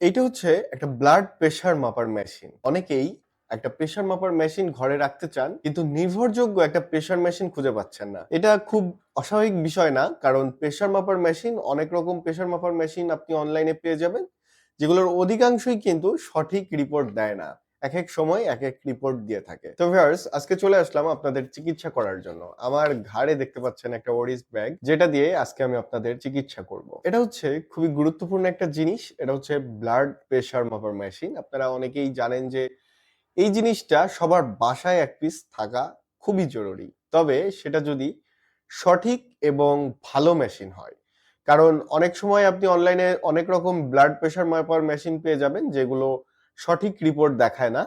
এইটা হচ্ছে একটা ব্লাড প্রেশার মাপার মেশিন অনেকেই একটা প্রেশার মাপার মেশিন ঘরে রাখতে চান, কিন্তু নির্ভরযোগ্য একটা প্রেশার মেশিন খুঁজে পাচ্ছেন না। এটা খুব অস্বাভাবিক বিষয় না, কারণ প্রেশার মাপার মেশিন অনেক রকম প্রেশার মাপার মেশিন আপনি অনলাইনে পেয়ে যাবেন, যেগুলোর অধিকাংশই কিন্তু সঠিক রিপোর্ট দেয় না। এক এক সময় এক এক রিপোর্ট দিয়ে থাকে। তো ভিউয়ার্স আজকে চলে আসলাম আপনাদের চিকিৎসা করার জন্য। আমার ঘাড়ে দেখতে পাচ্ছেন একটা ওরিস ব্যাগ যেটা দিয়ে আজকে আমি আপনাদের চিকিৎসা করব। এটা হচ্ছে খুবই গুরুত্বপূর্ণ একটা জিনিস, এটা হচ্ছে ব্লাড প্রেশার মাপার মেশিন আপনারা অনেকেই জানেন যে এই জিনিসটা সবার বাসায় এক পিস থাকা খুবই জরুরি। তবে সেটা যদি সঠিক এবং ভালো মেশিন হয়, কারণ অনেক সময় আপনি অনলাইনে অনেক রকম ব্লাড প্রেশার মাপার মেশিন পেয়ে যাবেন, যেগুলো সঠিক রিপোর্ট দেখায় না।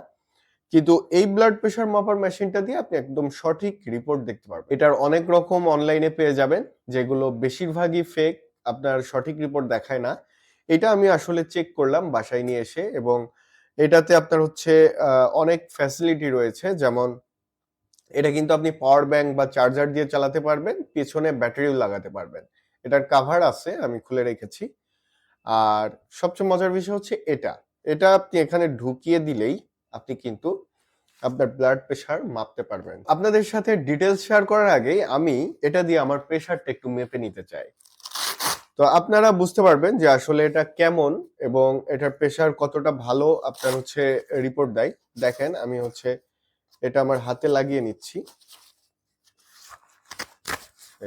কিন্তু এই ব্লাড প্রেশার মাপার মেশিনটা দিয়ে আপনি একদম সঠিক রিপোর্ট দেখতে পারবেন। এটার অনেক রকম অনলাইনে পেয়ে যাবেন, যেগুলো বেশিরভাগই ফেক আপনার সঠিক রিপোর্ট দেখায় না। এটা আমি আসলে চেক করলাম বাসায় নিয়ে এসে এবং এটাতে আপনার হচ্ছে অনেক ফ্যাসিলিটি রয়েছে। যেমন, এটা কিন্তু আপনি পাওয়ার ব্যাংক বা চার্জার দিয়ে চালাতে পারবেন, পেছনে ব্যাটারিও লাগাতে পারবেন। এটার কাভার আছে, আমি খুলে রেখেছি। আর সবচেয়ে মজার বিষয় হচ্ছে এটা। এটা আপনি এখানে ঢুকিয়ে দিলেই আপনি কিন্তু আপনার ব্লাড প্রেশার মাপতে পারবেন। আপনাদের সাথে ডিটেলস শেয়ার করার আগেই আমি এটা দিয়ে আমার প্রেশারটা একটু মেপে নিতে চাই। তো আপনারা বুঝতে পারবেন যে আসলে এটা কেমন এবং এটার প্রেশার কতটা ভালো আপনার হচ্ছে রিপোর্ট দেয়। দেখেন আমি হচ্ছে এটা আমার হাতে লাগিয়ে নিচ্ছি।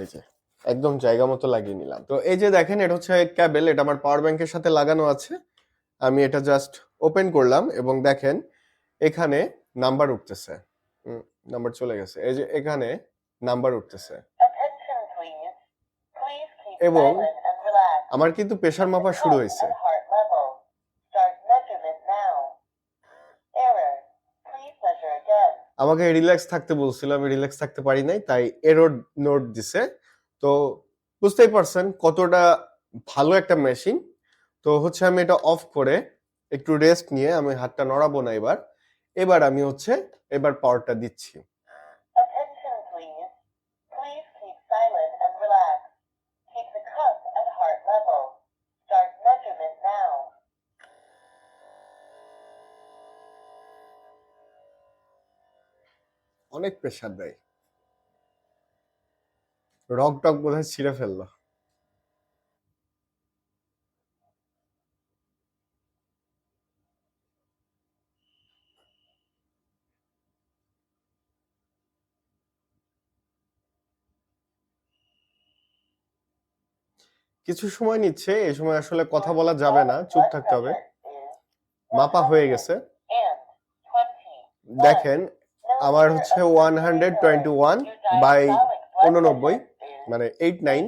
এই যে, একদম জায়গা মতো লাগিয়ে নিলাম। তো এই যে দেখেন এটা হচ্ছে ক্যাবেল এটা আমার পাওয়ার ব্যাংকের সাথে লাগানো আছে। আমি এটা জাস্ট ওপেন করলাম এবং দেখেন এখানে নাম্বার উঠতেছে। নাম্বার চলে গেছে। এই যে এখানে নাম্বার উঠতেছে। এবং. আমার কিন্তু প্রেশার মাপা শুরু হয়েছে. আমাকে রিল্যাক্স থাকতে বলছিল আমি রিল্যাক্স থাকতে পারি নাই তাই এরর নোট দিছে। তো বুঝতেই পারছেন কতটা ভালো একটা মেশিন তো হচ্ছে আমি এটা অফ করে একটু রেস্ট নিয়ে আমি হাতটা নড়াবো না এবার। এবার আমি হচ্ছে এবার পাওয়ারটা দিচ্ছি। অনেক প্রেশার দেয়। রক টক বোধহয় ছিঁড়ে ফেলল। কিছু সময় নিচ্ছে, এই সময় আসলে কথা বলা যাবে না, চুপ থাকতে হবে। মাপা হয়ে গেছে। দেখেন, আমার হচ্ছে one hundred twenty one by উননব্বই মানে এইট নাইন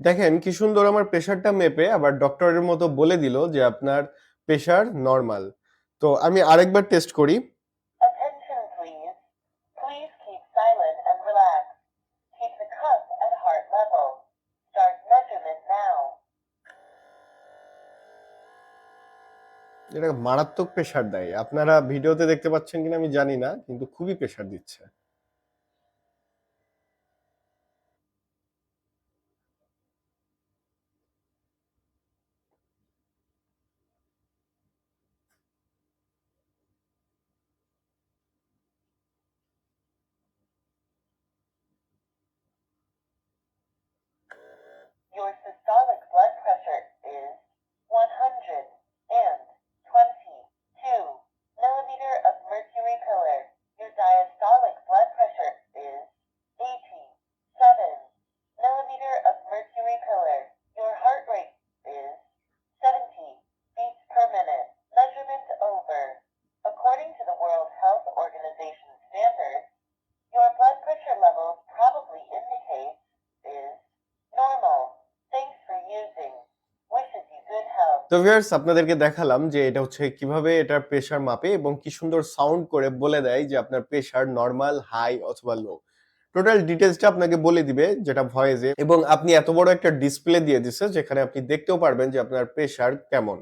দেখেন কি সুন্দর আমার প্রেশারটা মেপে আবার ডক্টরের মতো বলে দিল যে আপনার প্রেশার নর্মাল। তো আমি আরেকবার টেস্ট করি. এটা মারাত্মক প্রেশার দেয়। আপনারা ভিডিওতে দেখতে পাচ্ছেন কিনা আমি জানি না কিন্তু খুবই প্রেশার দিচ্ছে। Your systolic blood pressure is তো ভিউয়ার্স আপনাদেরকে দেখালাম যে এটা হচ্ছে কীভাবে এটার প্রেশার মাপে এবং কি সুন্দর সাউন্ড করে বলে দেয় যে আপনার প্রেশার নর্মাল হাই অথবা লো টোটাল ডিটেলসটা আপনাকে বলে দিবে যেটা ভয়েসে এবং আপনি এত বড় একটা ডিসপ্লে দিয়ে দিছে যেখানে আপনি দেখতেও পারবেন যে আপনার প্রেশার কেমন।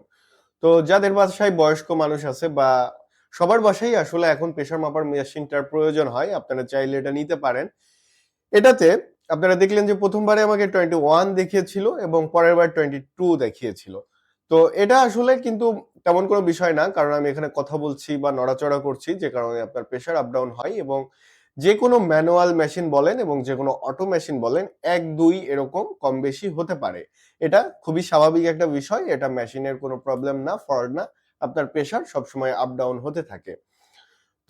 তো যাদের বাসায় বয়স্ক মানুষ আছে বা সবার বাসায় আসলে এখন প্রেশার মাপার মেশিনটার প্রয়োজন হয়, আপনারা চাইলে এটা নিতে পারেন। এটাতে আপনারা দেখলেন যে প্রথমবারে আমাকে টোয়েন্টি ওয়ান দেখিয়েছিল এবং পরের বার টোয়েন্টি টু দেখিয়েছিল। তো এটা আসলে কিন্তু তেমন কোনো বিষয় না, কারণ আমি এখানে কথা বলছি বা নড়াচড়া করছি যে কারণে আপনার প্রেশার আপ ডাউন হয় এবং যে কোনো ম্যানুয়াল মেশিন বলেন এবং যে কোনো অটো মেশিন বলেন, এক, দুই এরকম কম বেশি হতে পারে। এটা খুবই স্বাভাবিক একটা বিষয়, এটা মেশিনের কোনো প্রবলেম না ফল্ট না, আপনার প্রেশার সবসময় আপ ডাউন হতে থাকে।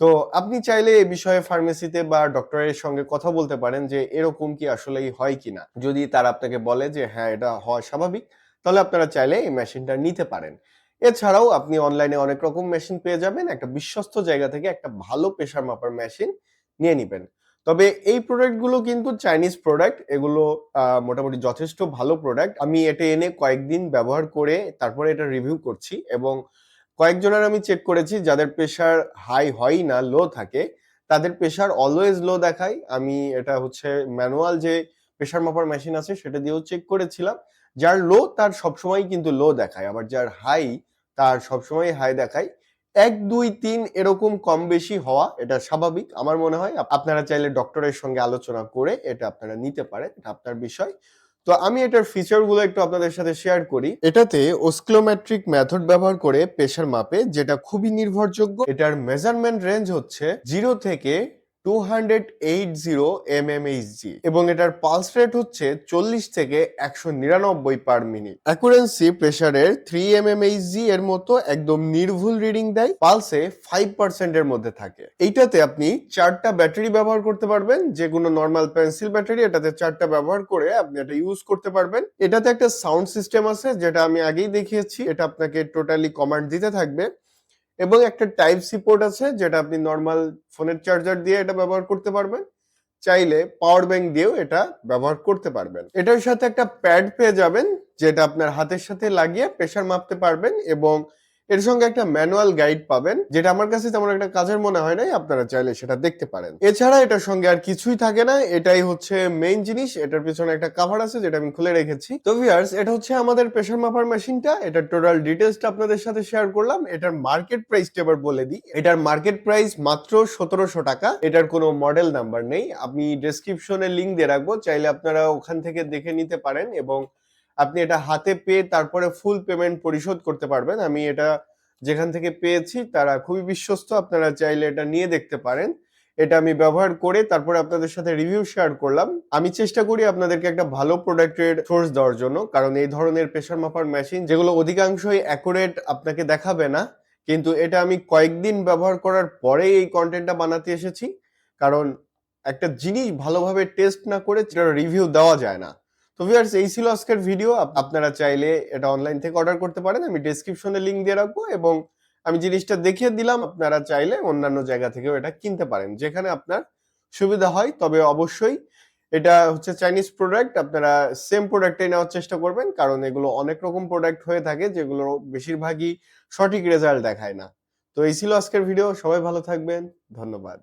তো আপনি চাইলে এ বিষয়ে ফার্মেসিতে বা ডক্টরের সঙ্গে কথা বলতে পারেন যে এরকম কি আসলেই হয় কিনা। যদি তারা আপনাকে বলে যে হ্যাঁ এটা হওয়া স্বাভাবিক তাহলে আপনারা চাইলে এই মেশিনটা নিতে পারেন। এছাড়াও আপনি অনলাইনে অনেক রকম মেশিন পেয়ে যাবেন, একটা বিশ্বস্ত জায়গা থেকে একটা ভালো প্রেশার মাপার মেশিন নিয়ে নিবেন। তবে এই প্রোডাক্টগুলো কিন্তু চাইনিজ প্রোডাক্ট, এগুলো মোটামুটি যথেষ্ট ভালো প্রোডাক্ট। আমি এটা এনে কয়েকদিন ব্যবহার করে তারপরে এটা রিভিউ করছি এবং কয়েকজনের আমি চেক করেছি, যাদের প্রেশার হাই হয় না, লো থাকে, তাদের প্রেশার অলওয়েজ লো দেখায়। আমি এটা হচ্ছে ম্যানুয়াল যে প্রেশার মাপার মেশিন আছে, সেটা দিয়েও চেক করেছিলাম। যার লো তার সবসময় কিন্তু লো দেখায়। আবার যার হাই তার সবসময় হাই দেখায়। এক, দুই, তিন এরকম কম বেশি হওয়া এটা স্বাভাবিক। আমার মনে হয় আপনারা চাইলে ডক্টরের সঙ্গে আলোচনা করে এটা আপনারা নিতে পারেন, এটা আপনার বিষয়। তো আমি এটার ফিচারগুলো একটু আপনাদের সাথে শেয়ার করি। এটাতে ওস্ক্লোমেট্রিক মেথড ব্যবহার করে প্রেশার মাপে, যেটা খুবই নির্ভরযোগ্য, এটার মেজারমেন্ট রেঞ্জ হচ্ছে জিরো থেকে two hundred eight zero M এবং এটার পালস রেট হচ্ছে চল্লিশ থেকে একশো নিরানব্বই পার মিনিট অ্যাকুরেন্সি প্রেশারের থ্রি এম এম এর মতো একদম নির্ভুল রিডিং দেয় পালসে ফাইভ পার্সেন্টের মধ্যে থাকে। এইটাতে আপনি চারটা ব্যাটারি ব্যবহার করতে পারবেন যে কোনো নর্মাল পেন্সিল ব্যাটারি এটাতে চারটা ব্যবহার করে আপনি এটা ইউজ করতে পারবেন। এটাতে একটা সাউন্ড সিস্টেম আছে, যেটা আমি আগেই দেখিয়েছি, এটা আপনাকে টোটালি কমান্ড দিতে থাকবে। এবং একটা টাইপ সি পোর্ট আছে, যেটা আপনি নর্মাল ফোনের চার্জার দিয়ে এটা ব্যবহার করতে পারবেন। চাইলে পাওয়ার ব্যাংক দিয়েও এটা ব্যবহার করতে পারবেন। এটার সাথে একটা প্যাড পেয়ে যাবেন, যেটা আপনার হাতের সাথে লাগিয়ে প্রেশার মাপতে পারবেন এবং এর সঙ্গে একটা ম্যানুয়াল গাইড পাবেন, যেটা আমার কাছে তেমন একটা কাজের মনে হয় নাই, আপনারা চাইলে সেটা দেখতে পারেন। এছাড়া এটার সঙ্গে আর কিছুই থাকে না, এটাই হচ্ছে মেইন জিনিস, এটার পিছনে একটা কাভার আছে, যেটা আমি খুলে রেখেছি। তো ভিউয়ার্স এটা হচ্ছে আমাদের প্রেশার মাপার মেশিনটা এটার টোটাল ডিটেলসটা আপনাদের সাথে শেয়ার করলাম। এটার মার্কেট প্রাইসটা এবার বলে দিই। এটার মার্কেট প্রাইস মাত্র সতেরোশো টাকা, এটার কোনো মডেল নাম্বার নেই। আমি ডেসক্রিপশনে লিংক দিয়ে রাখব, চাইলে আপনারা ওখান থেকে দেখে নিতে পারেন এবং আপনি এটা হাতে পেয়ে তারপরে ফুল পেমেন্ট পরিশোধ করতে পারবেন। আমি এটা যেখান থেকে পেয়েছি, তারা খুবই বিশ্বস্ত। আপনারা চাইলে এটা নিয়ে দেখতে পারেন। এটা আমি ব্যবহার করে তারপরে আপনাদের সাথে রিভিউ শেয়ার করলাম। আমি চেষ্টা করি আপনাদেরকে একটা ভালো প্রোডাক্টের সোর্স দেওয়ার জন্য, কারণ এই ধরনের প্রেশার মাপার মেশিন যেগুলো অধিকাংশই অ্যাকুরেট আপনাকে দেখাবে না, কিন্তু এটা আমি কয়েকদিন ব্যবহার করার পরেই এই কন্টেন্টটা বানাতে এসেছি। কারণ একটা জিনিস ভালোভাবে টেস্ট না করে রিভিউ দেওয়া যায় না। তো ভিউয়ার্স এই ছিল আজকের ভিডিও আপনারা চাইলে এটা অনলাইন থেকে অর্ডার করতে পারেন। আমি ডেসক্রিপশনে লিংক দিয়ে রাখব এবং আমি জিনিসটা দেখিয়ে দিলাম, আপনারা চাইলে অন্যান্য জায়গা থেকেও এটা কিনতে পারেন, যেখানে আপনার সুবিধা হয়। তবে অবশ্যই এটা হচ্ছে চাইনিজ প্রোডাক্ট আপনারা সেম প্রোডাক্টটাই নেওয়ার চেষ্টা করবেন, কারণ এগুলো অনেক রকম প্রোডাক্ট হয়ে থাকে, যেগুলো বেশিরভাগই সঠিক রেজাল্ট দেখায় না। তো এই ছিল আজকের ভিডিও সবাই ভালো থাকবেন। ধন্যবাদ।